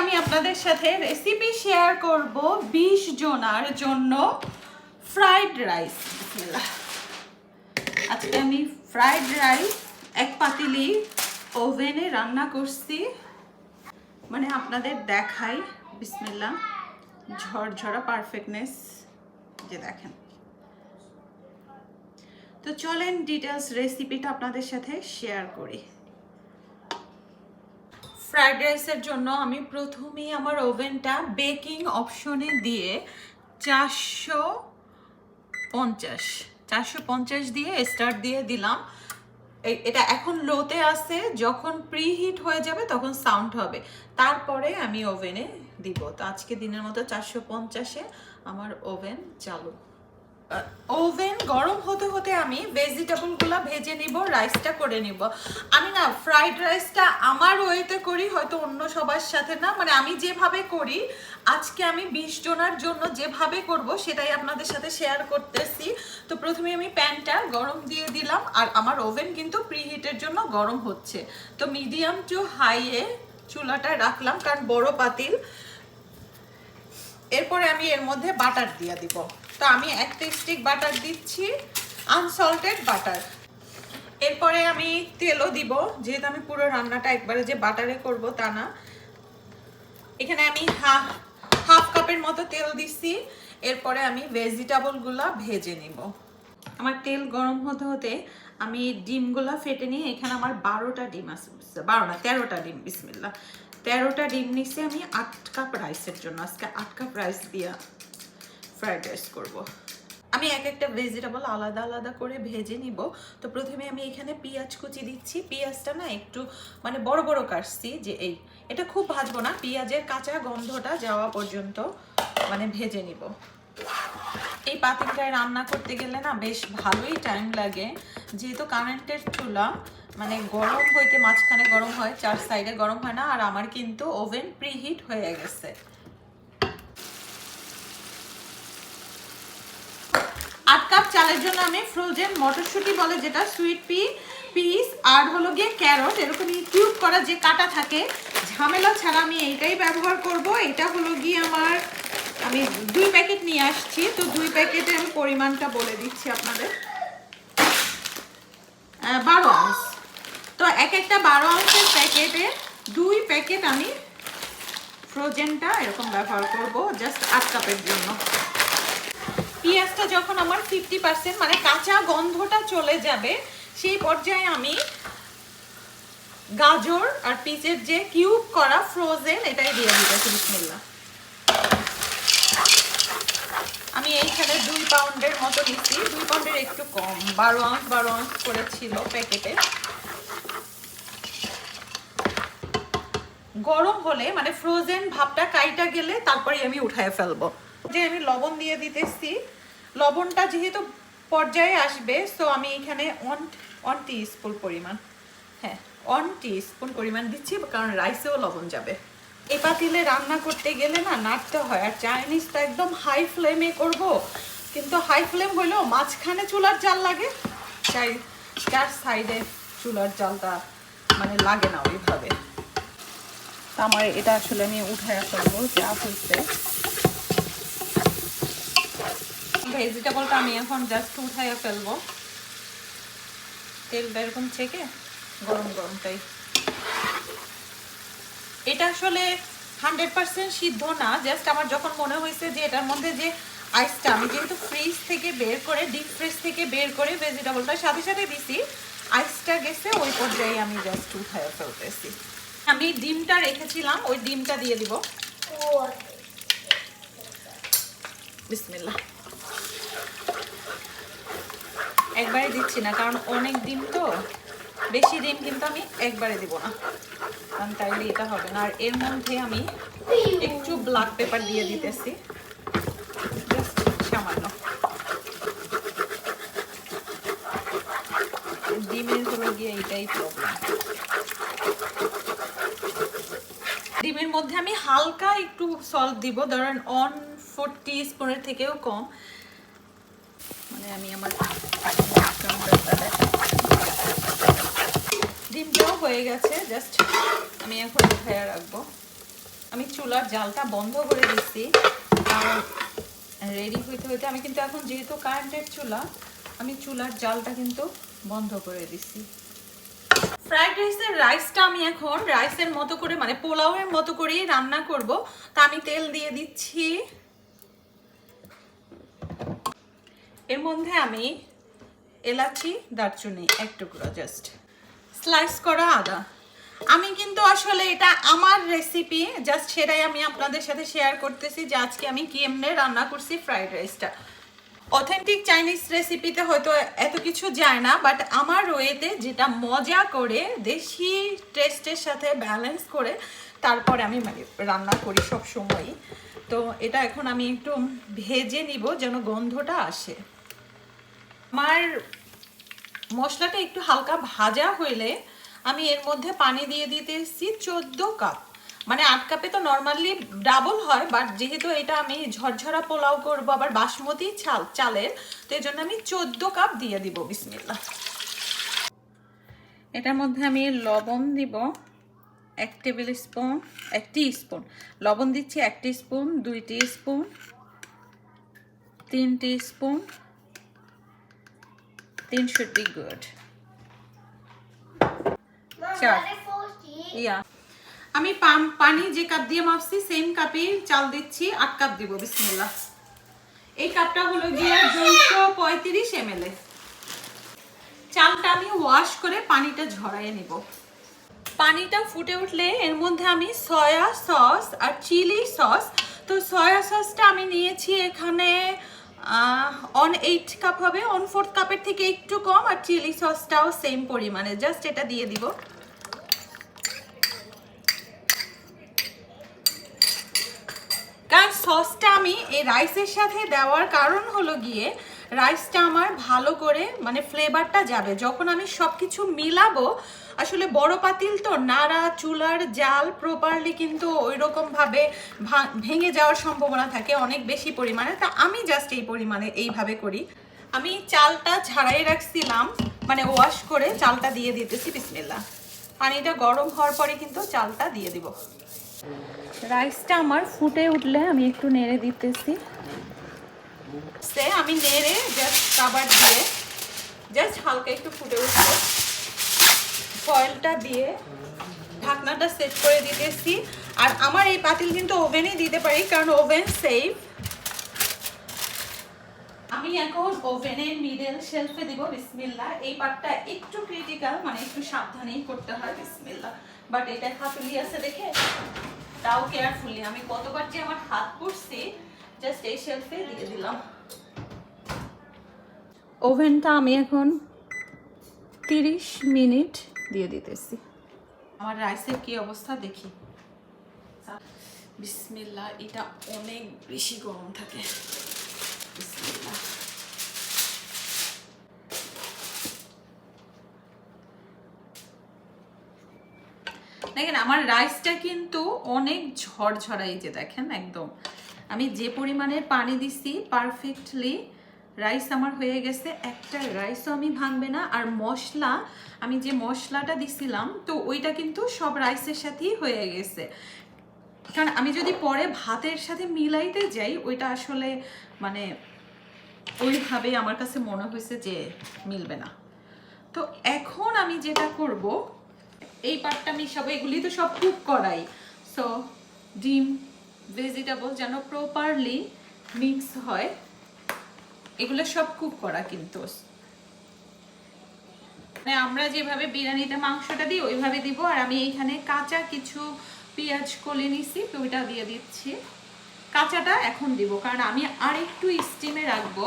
আমি আপনাদের সাথে রেসিপি শেয়ার করব বিশ জনার জন্য ফ্রাইড রাইস আজকে আমি ফ্রাইড রাইস এক পাতিলি ওভেনে রান্না করছি। মানে আপনাদের দেখাই। বিসমিল্লা ঝরঝরা পারফেক্টনেস যে দেখেন। তো চলেন ডিটেলস রেসিপিটা আপনাদের সাথে শেয়ার করি। ফ্রাইড রাইসের জন্য আমি প্রথমেই আমার ওভেনটা বেকিং অপশনে দিয়ে চারশো পঞ্চাশ চারশো পঞ্চাশ দিয়ে স্টার্ট দিয়ে দিলাম। এটা এখন লোতে আছে, যখন প্রিহিট হয়ে যাবে তখন সাউন্ড হবে। তারপরে আমি ওভেনে দিব। তো আজকে দিনের মতো চারশো পঞ্চাশে আমার ওভেন চালু। ওভেন গরম হতে হতে আমি ভেজিটেবলগুলো ভেজে নিব, রাইসটা করে নিব। আমি না ফ্রাইড রাইসটা আমার ওয়েতে করি, হয়তো অন্য সবার সাথে না মানে আমি যেভাবে করি, আজকে আমি বিশ জনের জন্য যেভাবে করব সেটাই আপনাদের সাথে শেয়ার করতেছি। তো প্রথমে আমি প্যানটা গরম দিয়ে দিলাম, আর আমার ওভেন কিন্তু প্রিহিটের জন্য গরম হচ্ছে। তো মিডিয়াম টু হাইয়ে চুলাটা রাখলাম, কারণ বড় পাতিল। এরপরে আমি এর মধ্যে বাটার দিয়ে দিব। তো আমি একটা স্টিক বাটার দিচ্ছি আনসল্টেড বাটার। এরপরে আমি তেলও দিব, যেহেতু আমি পুরো রান্নাটা একবারে যে বাটারে করব তা না। এখানে আমি হাফ হাফ কাপের মতো তেল দিচ্ছি এরপরে আমি ভেজিটেবলগুলো ভেজে নিব। আমার তেল গরম হতে হতে আমি ডিমগুলো ফেটে নিয়ে এখানে আমার বারোটা ডিম আছে বারো না তেরোটা ডিম বিসমিল্লা তেরোটা ডিম নিচ্ছি আমি আট কাপ রাইসের জন্য। আজকে আট কাপ রাইস দিয়া ফ্রাইড রাইস করব। আমি এক একটা ভেজিটেবল আলাদা আলাদা করে ভেজে নিব। তো প্রথমে আমি এখানে পেঁয়াজ কুচি দিচ্ছি। পেঁয়াজটা না একটু মানে বড় বড় কাটছি যে এই, এটা খুব ভাজবো না, পেঁয়াজের কাঁচা গন্ধটা যাওয়া পর্যন্ত মানে ভেজে নিব। এই পাতিলটায় রান্না করতে গেলে না বেশ ভালোই টাইম লাগে। যেহেতু কারেন্টের চুলা মানে গরম হইতে মাঝখানে গরম হয়, চার সাইডে গরম হয় না, আর আমার কিন্তু ওভেন প্রিহিট হয়ে গেছে আট কাপ চালের জন্য আমি ফ্রোজেন মটরশুঁটি বলে যেটা সুইট পি পিস আর হলো গিয়ে ক্যারট এরকমই কিউব করা যে কাটা থাকে। ঝামেলা ছাড়া আমি এইটাই ব্যবহার করব। এটা হলো গিয়ে আমার, আমি দুই প্যাকেট নিয়ে আসছি। তো দুই প্যাকেটে আমি পরিমাণটা বলে দিচ্ছি আপনাদের। বারো আউন্স। তো এক একটা বারো আউন্সের প্যাকেটে দুই প্যাকেট আমি ফ্রোজেনটা এরকম ব্যবহার করব জাস্ট আট কাপের জন্য। পেঁয়াজটা যখন আমার ফিফটি পার্সেন্ট মানে কাঁচা গন্ধটা চলে যাবে, সেই পর্যায়ে আমি গাজর আর পিচের যে কিউব করা ফ্রোজেন এটাই দিয়ে দিতেছি বিসমিল্লা আমি এইখানে দুই পাউন্ডের মতো নিচ্ছি দুই পাউন্ডের একটু কম, বারো আউন্স বারো আউন্স করে ছিল প্যাকেটে। গরম হলে মানে ফ্রোজেন ভাবটা কাইটা গেলে তারপরে আমি উঠায় ফেলব। যে আমি লবণ দিয়ে দিতেছি লবণটা যেহেতু পর্যায়ে আসবে সো আমি এখানে ওয়ান ওয়ান টি স্পুন পরিমাণ হ্যাঁ ওয়ান টি স্পুন পরিমাণ দিচ্ছি, কারণ রাইসেও লবণ যাবে। এই পাতিলে রান্না করতে গেলে না নাড়তে হয়, আর চাইনিজটা একদম হাই ফ্লেমে করব, কিন্তু হাই ফ্লেম হলেও মাঝখানে চুলার জাল লাগে চাই চার সাইডে চুলার জালটা মানে লাগে না ওইভাবে। আমার এটা আসলে আমি উঠায় ফেলব, যা হয়েছে। ভেজিটেবলটা আমি এখন জাস্ট উঠাইয়া ফেলব। তেলটা এরকম ছেঁকে গরম গরমটাই এটা আসলে হান্ড্রেড পার্সেন্ট সিদ্ধ না জাস্ট আমার যখন মনে হয়েছে যে এটার মধ্যে যে আইসটা আমি যেহেতু ফ্রিজ থেকে বের করে ডিপ ফ্রিজ থেকে বের করে ভেজিটেবলটা সাথে সাথে দিছি আইসটা গেছে ওই পর্যায়ে আমি জাস্ট উঠাইয়া ফেলতেছি। আমি ডিমটা রেখেছিলাম ওই ডিমটা দিয়ে দিব। বিসমিল্লাহ। একবারে দিচ্ছি না, কারণ অনেক ডিম তো। বেশি ডিম কিন্তু আমি একবারে দিব না। কারণ তাইলে এটা হবে না। আর এর মধ্যে আমি একটু ব্ল্যাক পেপার দিয়ে দিতেছি। সামান্য। ডিমের হলো গিয়ে এইটাই প্রবলেম ডিমের মধ্যে আমি হালকা একটু সল্ট দিব। ধরেন অন ফোর টি স্পুনের থেকেও কম। মানে আমি আমার ডিমটাও হয়ে গেছে জাস্ট আমি এখন উঠাইয়া রাখব। আমি চুলার জালটা বন্ধ করে দিচ্ছি। কারণ রেডি হইতে হইতে আমি কিন্তু এখন যেহেতু কারেন্টের চুলা, আমি চুলার জালটা কিন্তু বন্ধ করে দিচ্ছি। ফ্রাইড রাইসের রাইসটা আমি এখন রাইসের মতো করে মানে পোলাওয়ের মতো করেই রান্না করব। তা আমি তেল দিয়ে দিচ্ছি। এর মধ্যে আমি এলাচি, দারচুনি, এক টুকরো জাস্ট স্লাইস করা আদা। আমি কিন্তু আসলে এটা আমার রেসিপি জাস্ট সেটাই আমি আপনাদের সাথে শেয়ার করতেছি যে আজকে আমি কি এমনি রান্না করছি ফ্রাইড রাইসটা অথেন্টিক চাইনিজ রেসিপিতে হয়তো এত কিছু যায় না বাট আমার ওয়েতে যেটা মজা করে, দেশি টেস্টের সাথে ব্যালেন্স করে, তারপরে আমি মানে রান্না করি সব সময়ই তো এটা এখন আমি একটু ভেজে নিব যেন গন্ধটা আসে। আমার মশলাটা একটু হালকা ভাজা হইলে আমি এর মধ্যে পানি দিয়ে দিতেছি চোদ্দ কাপ। মানে আট কাপে তো নর্মালি ডাবল হয় বাট যেহেতু এটা আমি ঝরঝরা পোলাও করব, আবার বাসমতি চাল, চালের, তো এই জন্য আমি চোদ্দ কাপ দিয়ে দিব বিসমিল্লা এটার মধ্যে আমি লবণ দিব, এক টেবিল স্পুন, এক স্পুন লবণ দিচ্ছি এক স্পুন দুই স্পুন তিন স্পুন বি গুড চার ইয়া আমি পাম- পানি যে কাপ দিয়ে মাপছি সেম কাপে চাল দিচ্ছি আট কাপ দিব বিসমিল্লাহ। এই কাপটা হলো গিয়ে দুইশো পঁয়ত্রিশ এম চালটা আমি ওয়াশ করে পানিটা ঝরাইয়ে নিব। পানিটা ফুটে উঠলে এর মধ্যে আমি সয়া সস আর চিলি সস তো সয়া সসটা আমি নিয়েছি এখানে অন এইট কাপ হবে অন ফোর্থ কাপের থেকে একটু কম, আর চিলি সসটাও সেম পরিমাণে জাস্ট এটা দিয়ে দিব। কারণ সসটা আমি এই রাইসের সাথে দেওয়ার কারণ হলো গিয়ে রাইসটা আমার ভালো করে মানে ফ্লেভারটা যাবে। যখন আমি সব কিছু মিলাবো আসলে বড় পাতিল তো নাড়া চুলার জাল প্রপারলি কিন্তু ওই রকমভাবে ভেঙে যাওয়ার সম্ভাবনা থাকে অনেক বেশি পরিমাণে। তা আমি জাস্ট এই পরিমাণে এইভাবে করি। আমি চালটা ঝাড়াই রাখছিলাম মানে ওয়াশ করে চালটা দিয়ে দিতেছি বিসমিল্লা পানিটা গরম হওয়ার পরে কিন্তু চালটা দিয়ে দিব। রাইসটা আমার ফুটে উঠলে আমি একটু নেড়ে দিতেছি। সে আমি নেড়ে জাস্ট কাবার দিয়ে জাস্ট হালকা একটু ফুটে উঠবো ফয়েলটা দিয়ে ঢাকনাটা সেট করে দিতেছি। আর আমার এই পাতিল কিন্তু ওভেনে দিতে পারি, কারণ ওভেন সেফ আমি এখন ওভেনের মিডল শেলফে দিব, বিসমিল্লা। এই পার্টটা একটু ক্রিটিক্যাল মানে একটু সাবধানেই করতে হয়, বিসমিল্লা। বাট এটা হাতুলি আছে দেখে, তাও কেয়ারফুলি আমি কতবার যে আমার হাত পড়ছি জাস্ট এই শেলফে দিয়ে দিলাম। ওভেনটা আমি এখন তিরিশ মিনিট দিয়ে দিতেছি। আমার রাইসের কি অবস্থা দেখি। বিসমিল্লা, এটা অনেক বেশি গরম থাকে। দেখেন, আমার রাইসটা কিন্তু অনেক ঝরঝরা এই যে দেখেন, একদম। আমি যে পরিমাণের পানি দিছি পারফেক্টলি রাইস আমার হয়ে গেছে। একটা রাইসও আমি ভাঙবে না। আর মশলা, আমি যে মশলাটা দিছিলাম, তো ওইটা কিন্তু সব রাইসের সাথেই হয়ে গেছে। কারণ আমি যদি পরে ভাতের সাথে মিলাইতে যাই, ওইটা আসলে মানে ওইভাবে আমার কাছে মনে হয়েছে যে মিলবে না। তো এখন আমি যেটা করব, এই পার্টটা মিশাবো এগুলি তো সব কুক করাই। সো ডিম ভেজিটেবল যেন প্রপারলি মিক্স হয়। এগুলো সব কুক করা কিন্তু। মানে আমরা যেভাবে বিরিয়ানিতে মাংসটা দিই, ওইভাবে দিব। আর আমি এইখানে কাঁচা কিছু পেঁয়াজ কলে নিছি, তো ওইটা দিয়ে দিচ্ছি। কাঁচাটা এখন দিব, কারণ আমি আর একটু স্টিমে রাখব।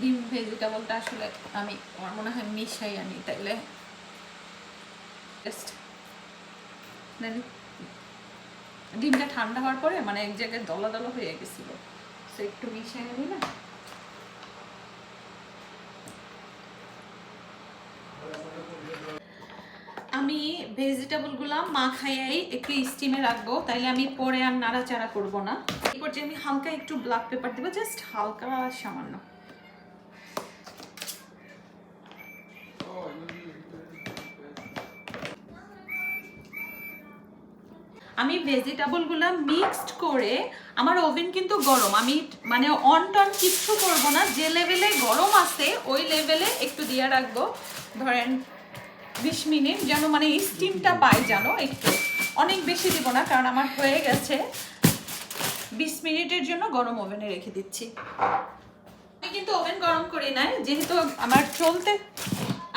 ডিম ভেজিটেবলটা আসলে আমি, আমার মনে হয় মিশাই আনি তাইলে। ডিমটা ঠান্ডা হওয়ার পরে মানে এক জায়গায় দলা দলা হয়ে গেছিল। একটু মিশিয়ে আনি না? আমি ভেজিটেবলগুলো মাখাইয়াই একটু স্টিমে রাখব, তাইলে আমি পরে আর নাড়াচাড়া করব না। এরপর যে আমি হালকা একটু ব্ল্যাক পেপার দেবো জাস্ট হালকা সামান্য। আমি ভেজিটেবলগুলো মিক্সড করে আমার ওভেন কিন্তু গরম। আমি মানে অন টন কিচ্ছু করব না, যে লেভেলে গরম আছে, ওই লেভেলে একটু দিয়ে রাখব। ধরেন বিশ মিনিট যেন মানে স্টিমটা পাই যেন একটু। অনেক বেশি দিব না, কারণ আমার হয়ে গেছে। বিশ মিনিটের জন্য গরম ওভেনে রেখে দিচ্ছি। আমি কিন্তু ওভেন গরম করি নাই, যেহেতু আমার চলতে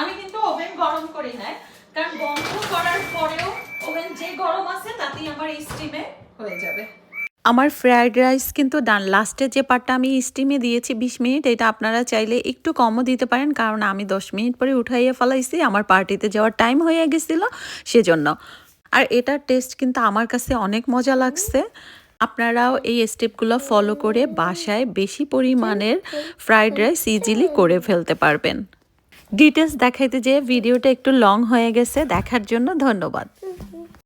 আমি কিন্তু ওভেন গরম করি নাই, কারণ বন্ধ করার পরেও ওভেন যে গরম আছে, তাতেই আমার স্টিমে হয়ে যাবে। আমার ফ্রাইড রাইস কিন্তু ডান লাস্টে যে পার্টটা আমি স্টিমে দিয়েছি, বিশ মিনিট, এটা আপনারা চাইলে একটু কমও দিতে পারেন, কারণ আমি দশ মিনিট পরে উঠাইয়ে ফেলাইছি, আমার পার্টিতে যাওয়ার টাইম হয়ে গেছিল, সেজন্য। আর এটার টেস্ট কিন্তু আমার কাছে অনেক মজা লাগছে। আপনারাও এই স্টেপগুলো ফলো করে বাসায় বেশি পরিমাণের ফ্রাইড রাইস ইজিলি করে ফেলতে পারবেন। ডিটেলস দেখাইতে যে ভিডিওটা একটু লং হয়ে গেছে। দেখার জন্য ধন্যবাদ।